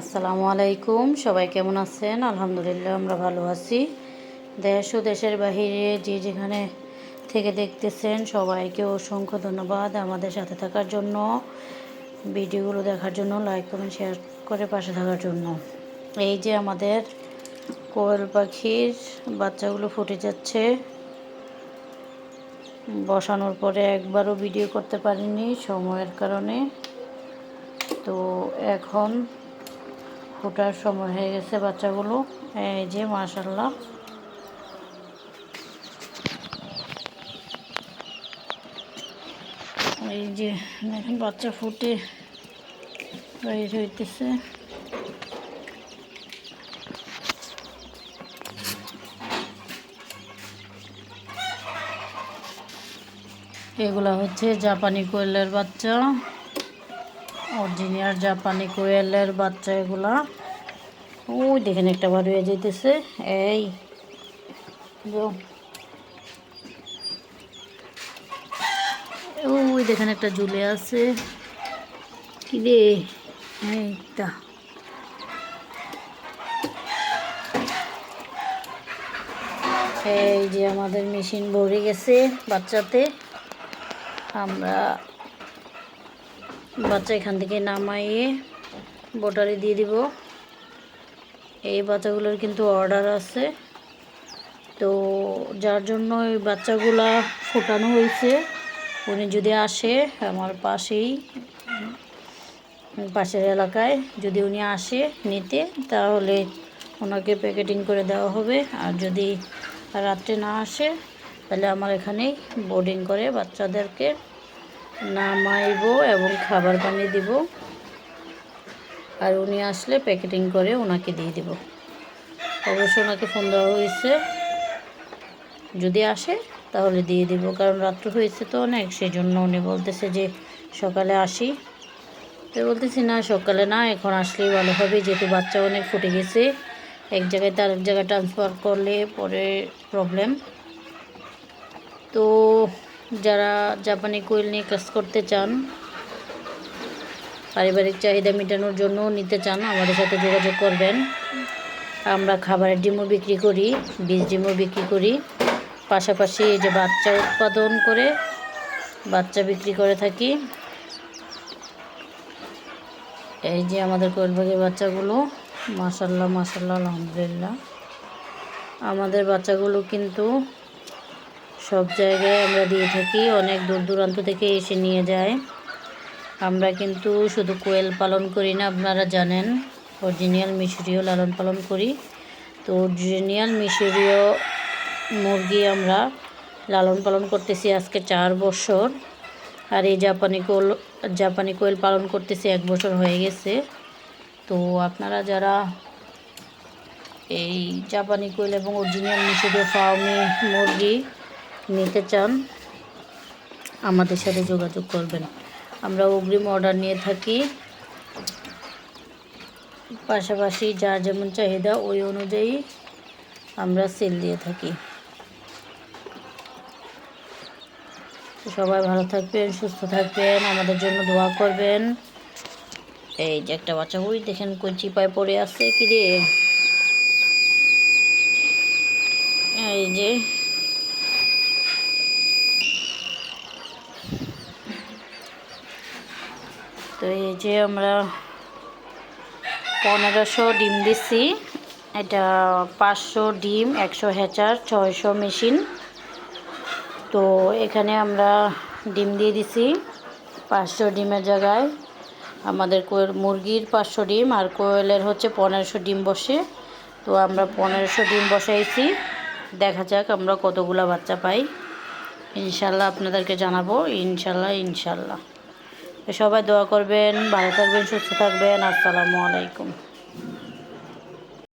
আসসালামু আলাইকুম। সবাই কেমন আছেন? আলহামদুলিল্লাহ, আমরা ভালো আছি। দেশ ও দেশের বাহিরে যে যেখানে থেকে দেখতেছেন, সবাইকে অসংখ্য ধন্যবাদ আমাদের সাথে থাকার জন্য। ভিডিওগুলো দেখার জন্য লাইক কমেন্ট শেয়ার করে পাশে থাকার জন্য। এই যে আমাদের কোয়েল পাখির বাচ্চাগুলো ফুটে যাচ্ছে। বসানোর পরে একবারও ভিডিও করতে পারিনি সময়ের কারণে। তো এখন ফোটার সময় হয়ে গেছে বাচ্চাগুলো? এই যে মাশাল্লাহ এই যে, দেখেন, বাচ্চা ফুটে বাইর হইতেছে। এগুলা হচ্ছে জাপানি কোয়েলের বাচ্চা। অরিজিনাল জাপানি কোয়েলের বাচ্চা এগুলা ওই দেখেন একটা বার হয়ে যেতেছে এই ওই দেখেন একটা ঝুলে আছে। কি রে? এইটা এই যে আমাদের মেশিন ভরে গেছে বাচ্চাতে। আমরা বাচ্চা এখান থেকে নামাইয়ে বোটারে দিয়ে দিব। এই বাচ্চাগুলোর কিন্তু অর্ডার আছে। তো যার জন্য ওই বাচ্চাগুলা ফোটানো হয়েছে, উনি যদি আসে আমার পাশেই, পাশের এলাকায় যদি উনি আসে নিতে, তাহলে ওনাকে প্যাকেটিং করে দেওয়া হবে। আর যদি রাত্রে না আসে, তাহলে আমার এখানেই বোর্ডিং করে বাচ্চাদেরকে নামাইব এবং খাবার পানি দিব। আর উনি আসলে প্যাকেটিং করে ওনাকে দিয়ে দিব। অবশ্যই ওনাকে ফোন দেওয়া হয়েছে। যদি আসে, তাহলে দিয়ে দিব। কারণ রাত্র হয়েছে তো অনেক সেই জন্য উনি বলতেছে যে সকালে আসি। তো বলতেছি, না, সকালে না, এখন আসলেই ভালো হবে। যেহেতু বাচ্চা অনেক ফুটে গেছে, এক জায়গায় তার এক জায়গায় ট্রান্সফার করলে পরে প্রবলেম তো যারা জাপানি কোয়েল নিয়ে কাজ করতে চান, পারিবারিক চাহিদা মেটানোর জন্য নিতে চান, আমাদের সাথে যোগাযোগ করবেন। আমরা খাবারের ডিমও বিক্রি করি, বীজ ডিমও বিক্রি করি। পাশাপাশি এই যে বাচ্চা উৎপাদন করে, বাচ্চা বিক্রি করে থাকি। এই যে আমাদের কোয়েলবাগের বাচ্চাগুলো মাসাল্লাহ মাসাল্লাহ আলহামদুলিল্লাহ। আমাদের বাচ্চাগুলো কিন্তু সব জায়গায় আমরা দিয়ে থাকি। অনেক দূর দূরান্ত থেকে এসে নিয়ে যায়। আমরা কিন্তু শুধু কোয়েল পালন করি না, আপনারা জানেন অরিজিনিয়াল মিশরীয় লালন পালন করি। তো অরিজিনিয়াল মিশরীয় মুরগি আমরা লালন পালন করতেছি আজকে চার বছর। আর এই জাপানি কোল, জাপানি কোয়েল পালন করতেছি এক বছর হয়ে গেছে। তো আপনারা যারা এই জাপানি কোয়েল এবং অরিজিনাল মিশরীয় ফার্মে মুরগি নিতে চান, আমাদের সাথে যোগাযোগ করবেন। আমরা অগ্রিম অর্ডার নিয়ে থাকি। পাশাপাশি যার যেমন চাহিদা, ওই অনুযায়ী আমরা সেল দিয়ে থাকি। সবাই ভালো থাকবেন, সুস্থ থাকবেন, আমাদের জন্য দোয়া করবেন। এই যে একটা বাচ্চা, ওই দেখেন কই চিপায় পড়ে আছে, কি রে? এই যে তো এই যে আমরা পনেরোশো ডিম দিছি। এটা পাঁচশো ডিম, একশো হ্যাচার, ছয়শো মেশিন। তো এখানে আমরা ডিম দিয়ে দিছি পাঁচশো ডিমের জায়গায়। আমাদের কোয়েল মুরগির পাঁচশো ডিম আর কোয়েলের হচ্ছে পনেরোশো ডিম বসে। তো আমরা পনেরোশো ডিম বসাইছি। দেখা যাক আমরা কতগুলো বাচ্চা পাই। ইনশাল্লাহ আপনাদেরকে জানাব। ইনশাল্লাহ ইনশাল্লাহ। সবাই দোয়া করবেন ভালো থাকবেন সুস্থ থাকবেন। আসসালামু আলাইকুম।